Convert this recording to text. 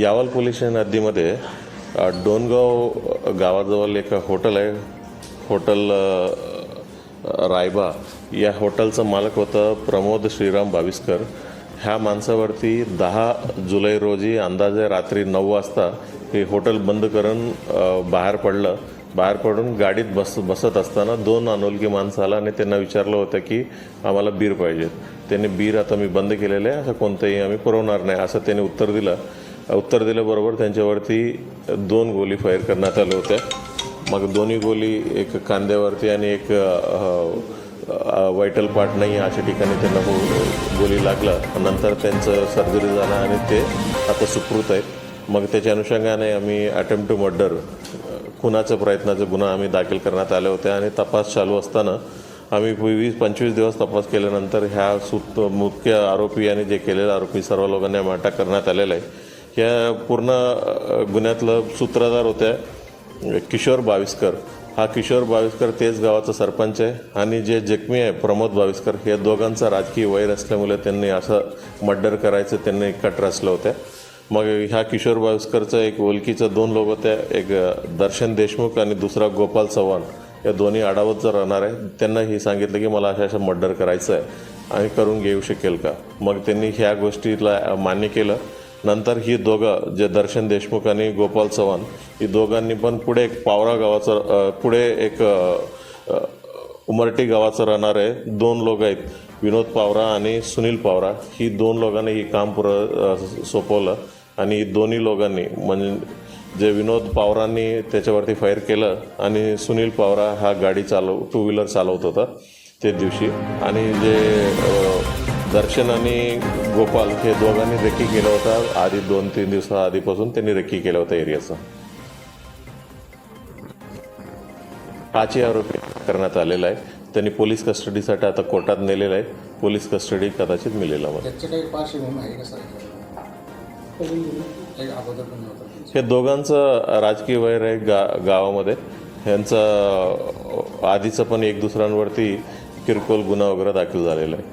यावल पोलिशन हद्दीमध्ये डोनगाव गावाजवळ एक हॉटेल आहे. हॉटेल रायबा. या हॉटेलचं मालक होतं प्रमोद श्रीराम बाविस्कर. ह्या माणसावरती दहा जुलै रोजी अंदाजे रात्री नऊ वाजता हे हॉटेल बंद करून बाहेर पडलं. बाहेर पडून गाडीत बस बसत असताना दोन अनोळखी माणसं आला आणि त्यांना विचारलं होतं की आम्हाला बीर पाहिजेत त्यांनी बीर आता मी बंद केलेलं आहे असं कोणतंही आम्ही पुरवणार नाही असं त्यांनी उत्तर दिलं. उत्तर दिल्याबरोबर त्यांच्यावरती दोन गोली फायर करण्यात आल्या होत्या. मग दोन्ही गोली एक कांद्यावरती आणि एक वायटल पार्ट नाही अशा ठिकाणी त्यांना गो- गोली लागला. नंतर त्यांचं सर्जरी झालं आणि ते आता सुकृत आहेत. मग त्याच्या अनुषंगाने आम्ही अटेम्प्ट टू मर्डर खुनाच्या प्रयत्नाचा गुन्हा आम्ही दाखल करण्यात आले होते आणि तपास चालू असताना आम्ही वीस पंचवीस दिवस तपास केल्यानंतर ह्या सुत मुख्य आरोपी आणि जे केलेले आरोपी सर्व लोकांना अटक करण्यात आलेला आहे. ह्या पूर्ण गुन्ह्यातलं सूत्रधार होत्या किशोर बाविस्कर. हा किशोर बाविस्कर तेच गावाचा सरपंच आहे आणि जे जखमी आहे प्रमोद बाविस्कर हे दोघांचा राजकीय वैर असल्यामुळे त्यांनी असं मर्डर करायचं त्यांनी कट रचलं होत्या मग ह्या किशोर बावस्करचं एक ओळखीचं दोन लोक त्या एक दर्शन देशमुख आणि दुसरा गोपाल चव्हाण या दोन्ही आडावत जर राहणार आहे त्यांना ही सांगितलं की मला अशा अशा मर्डर करायचं आहे आणि करून घेऊ शकेल का? मग त्यांनी ह्या गोष्टीला मान्य केलं. नंतर ही दोघं जे दर्शन देशमुख आणि गोपाल चव्हाण ही दोघांनी पण पुढे एक पावरा गावाचं पुढे एक उमरटी गावाचं राहणार आहे. दोन लोक आहेत विनोद पावरा आणि सुनील पावरा. ही दोन लोकांनी ही काम पुरं सोपवलं. आणि दोन्ही लोकांनी म्हणजे जे विनोद पावरांनी त्याच्यावरती फायर केलं आणि सुनील पावरा हा गाडी चालव टू व्हीलर चालवत होता ते दिवशी. आणि जे दर्शन आणि गोपाल हे दोघांनी रेकी केला होता. आधी दोन तीन दिवसा आधीपासून त्यांनी रेकी केला होता एरियाचा. पाचही आरोपी करण्यात आलेला आहे. त्यांनी पोलीस कस्टडीसाठी आता कोर्टात नेलेला आहे. पोलीस कस्टडी कदाचित मिळेल आम्हाला. हे दोघांचं राजकीय वैर आहे गा गावामध्ये. ह्यांचं आधीचं पण एक दुसऱ्यांवरती किरकोळ गुन्हा वगैरे दाखल झालेला आहे.